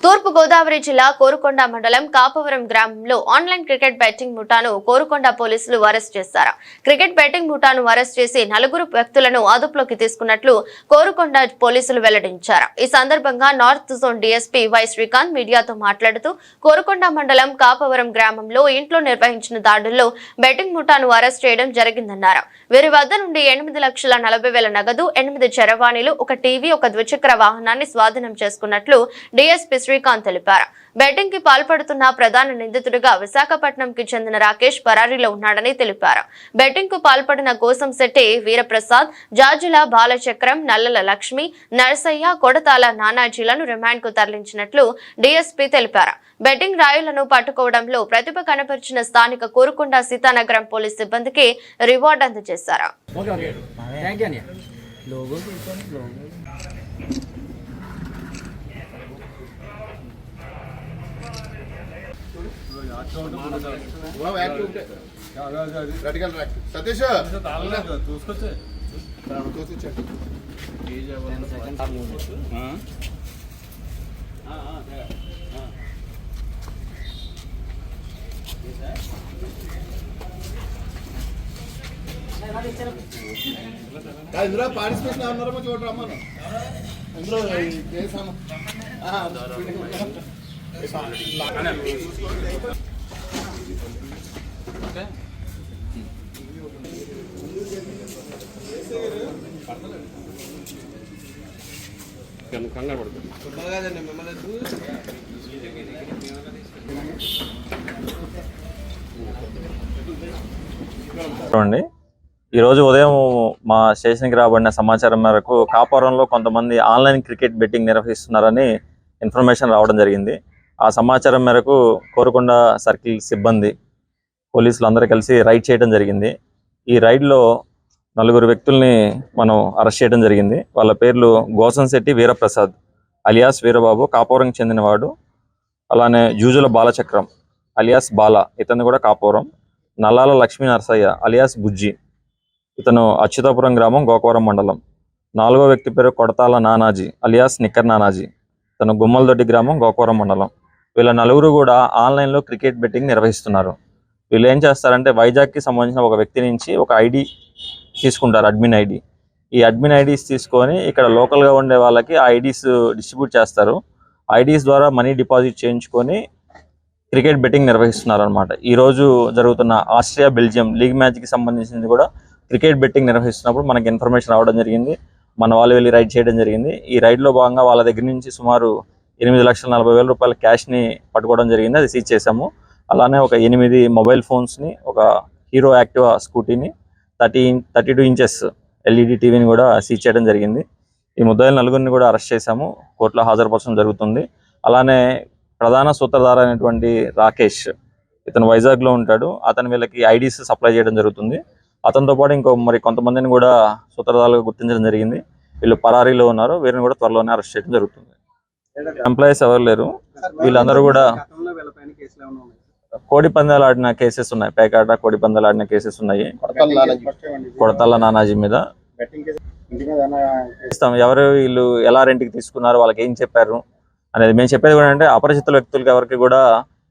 తూర్పు గోదావరి జిల్లా కోరుకొండ మండలం కాపవరం గ్రామంలో ఆన్లైన్ క్రికెట్ బెట్టింగ్ ముఠాను కోరుకొండ పోలీసులు అరెస్ట్ చేశారు. క్రికెట్ బెట్టింగ్ ముఠాను అరెస్ట్ చేసి నలుగురు వ్యక్తులను అదుపులోకి తీసుకున్నట్లు కోరుకొండ పోలీసులు వెల్లడించారు. ఈ సందర్భంగా north zone DSP Y Srikanth మీడియాతో మాట్లాడుతూ కోరుకొండ మండలం కాపవరం గ్రామంలో ఇంట్లో నిర్వహించిన దాడుల్లో బెట్టింగ్ ముఠాను అరెస్ట్ చేయడం జరిగిందన్నారు. వీరి వద్ద నుండి ఎనిమిది లక్షల నలభై వేల నగదు ఎనిమిది చరవాణిలు ఒక టీవీ ఒక ద్విచక్ర వాహనాన్ని స్వాధీనం చేసుకున్నట్లు డీఎస్పీ శ్రీకాంత్ తెలిపారు. బెట్టింగ్కి పాల్పడుతున్న ప్రధాన నిందితుడిగా విశాఖపట్నంకి చెందిన రాకేష్ పరారీలో ఉన్నాడని తెలిపారు. బెట్టింగ్కు పాల్పడిన కోసం శెట్టి వీరప్రసాద్ జాజుల బాలచక్రం నల్లల లక్ష్మి నరసయ్య కొడతాల నానాజీలను రిమాండ్కు తరలించినట్లు డీఎస్పీ తెలిపారు. బెట్టింగ్ రాయులను పట్టుకోవడంలో ప్రతిభ కనపరిచిన స్థానిక కోరుకొండ సీతానగరం పోలీస్ సిబ్బందికి రివార్డు అందజేశారు. సతీష్ చూసుకొచ్చే ఇందులో పార్టిసిపేషన్ ఉన్నారో చూడరా అమ్మను ఇందులో ఈ కేసు కంగారు పడుతుంది చూడండి. ఈరోజు ఉదయం మా స్టేషన్కి రాబడిన సమాచారం మేరకు కాపురంలో కొంతమంది ఆన్లైన్ క్రికెట్ బెట్టింగ్ నిర్వహిస్తున్నారని ఇన్ఫర్మేషన్ రావడం జరిగింది. ఆ సమాచారం మేరకు కోరుకొండ సర్కిల్ సిబ్బంది పోలీసులు అందరూ కలిసి రైడ్ చేయడం జరిగింది. ఈ రైడ్లో నలుగురు వ్యక్తుల్ని మనం అరెస్ట్ చేయడం జరిగింది. వాళ్ళ పేర్లు గోసంశెట్టి వీరప్రసాద్ అలియాస్ వీరబాబు కాపురంకి చెందినవాడు అలానే జూజుల బాలచక్రం అలియాస్ బాల ఇతను కూడా కాపురం నల్లాల లక్ష్మీ నరసయ్య అలియాస్ బుజ్జి ఇతను అచ్యుతాపురం గ్రామం గోకవరం మండలం. నాలుగో వ్యక్తి పేరు కొడతాల నానాజీ అలియాస్ నిక్కర్ నానాజీ ఇతను గుమ్మలదొడ్డి గ్రామం గోకవరం మండలం. వీళ్ళ నలుగురు కూడా ఆన్లైన్లో క్రికెట్ బెట్టింగ్ నిర్వహిస్తున్నారు. వీళ్ళు ఏం చేస్తారంటే వైజాగ్కి సంబంధించిన ఒక వ్యక్తి నుంచి ఒక ఐడి తీసుకుంటారు అడ్మిన్ ఐడి. ఈ అడ్మిన్ ఐడీస్ తీసుకొని ఇక్కడ లోకల్గా ఉండే వాళ్ళకి ఐడీస్ డిస్ట్రిబ్యూట్ చేస్తారు. ఐడీస్ ద్వారా మనీ డిపాజిట్ చేయించుకొని క్రికెట్ బెట్టింగ్ నిర్వహిస్తున్నారు అనమాట ఈ రోజు జరుగుతున్న ఆస్ట్రియా బెల్జియం లీగ్ మ్యాచ్కి సంబంధించింది కూడా క్రికెట్ బెట్టింగ్ నిర్వహిస్తున్నప్పుడు మనకి ఇన్ఫర్మేషన్ రావడం జరిగింది. మన వాళ్ళు వెళ్ళి రైడ్ చేయడం జరిగింది. ఈ రైడ్లో భాగంగా వాళ్ళ దగ్గర నుంచి సుమారు ఎనిమిది లక్షల నలభై వేల రూపాయల క్యాష్ని పట్టుకోవడం జరిగింది. అది సీజ్ చేశాము. అలానే ఒక ఎనిమిది మొబైల్ ఫోన్స్ని ఒక Hero Activa స్కూటీని thirty thirty two inches LED టీవీని కూడా సీజ్ చేయడం జరిగింది. ఈ ముద్దాయిల నలుగురిని కూడా అరెస్ట్ చేశాము. కోర్టులో హాజరుపరచడం జరుగుతుంది. అలానే ప్రధాన సూత్రధార అయినటువంటి రాకేష్ ఇతను వైజాగ్లో ఉంటాడు. అతను వీళ్ళకి ఐడీస్ సప్లై చేయడం జరుగుతుంది. అతనితో పాటు ఇంకో మరి కొంతమందిని కూడా సూత్రధారులుగా గుర్తించడం జరిగింది. వీళ్ళు పరారీలో ఉన్నారు. వీరిని కూడా త్వరలోనే అరెస్ట్ చేయడం జరుగుతుంది. ఎంప్లాయీస్ ఎవరు లేరు. వీళ్ళందరూ కూడా కోడి పందాలు ఆడిన కేసెస్ ఉన్నాయి. పేకాట కోడి పందాలు ఆడిన కేసెస్ ఉన్నాయి. కొడతల్ల నానాజీ. మీద. ఇస్తాం. ఎవరు వీళ్ళు ఎలా రెంట్కి తీసుకున్నారు వాళ్ళకి ఏం చెప్పారు అనేది మేము చెప్పేది కూడా అంటే అపరిచిత వ్యక్తులకి ఎవరికి కూడా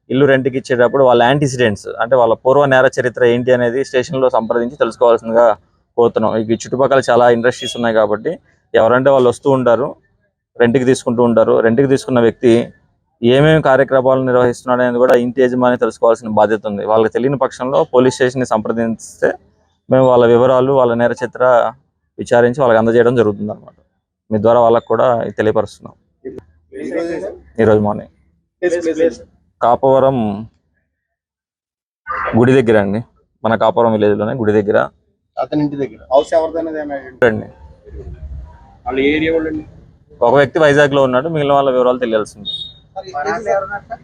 ఇల్లు రెంట్కి ఇచ్చేటప్పుడు వాళ్ళ యాంటిసిడెంట్స్ అంటే వాళ్ళ పూర్వ నేర చరిత్ర ఏంటి అనేది స్టేషన్లో సంప్రదించి తెలుసుకోవాల్సిందిగా కోరుతున్నాం. ఈ చుట్టుపక్కల చాలా ఇండస్ట్రీస్ ఉన్నాయి కాబట్టి ఎవరంటే వాళ్ళు వస్తూ ఉంటారు రెంట్కి తీసుకుంటూ ఉంటారు. రెంట్కి తీసుకున్న వ్యక్తి ఏమేమి కార్యక్రమాలు నిర్వహిస్తున్నాడు అనేది కూడా ఇంటి యజమాని తెలుసుకోవాల్సిన బాధ్యత ఉంది. వాళ్ళకి తెలియని పక్షంలో పోలీస్ స్టేషన్ని సంప్రదిస్తే మేము వాళ్ళ వివరాలు వాళ్ళ నేర చరిత్ర విచారించి వాళ్ళకి అందజేయడం జరుగుతుంది అనమాట మీ ద్వారా వాళ్ళకి కూడా తెలియపరుస్తున్నాం. ఈరోజు మార్నింగ్. కాపవరం గుడి దగ్గర అండి. మన కాపవరం విలేజ్లోనే గుడి దగ్గర. ఒక వ్యక్తి వైజాగ్లో ఉన్నాడు. మిగిలిన వాళ్ళ వివరాలు తెలియాల్సింది Para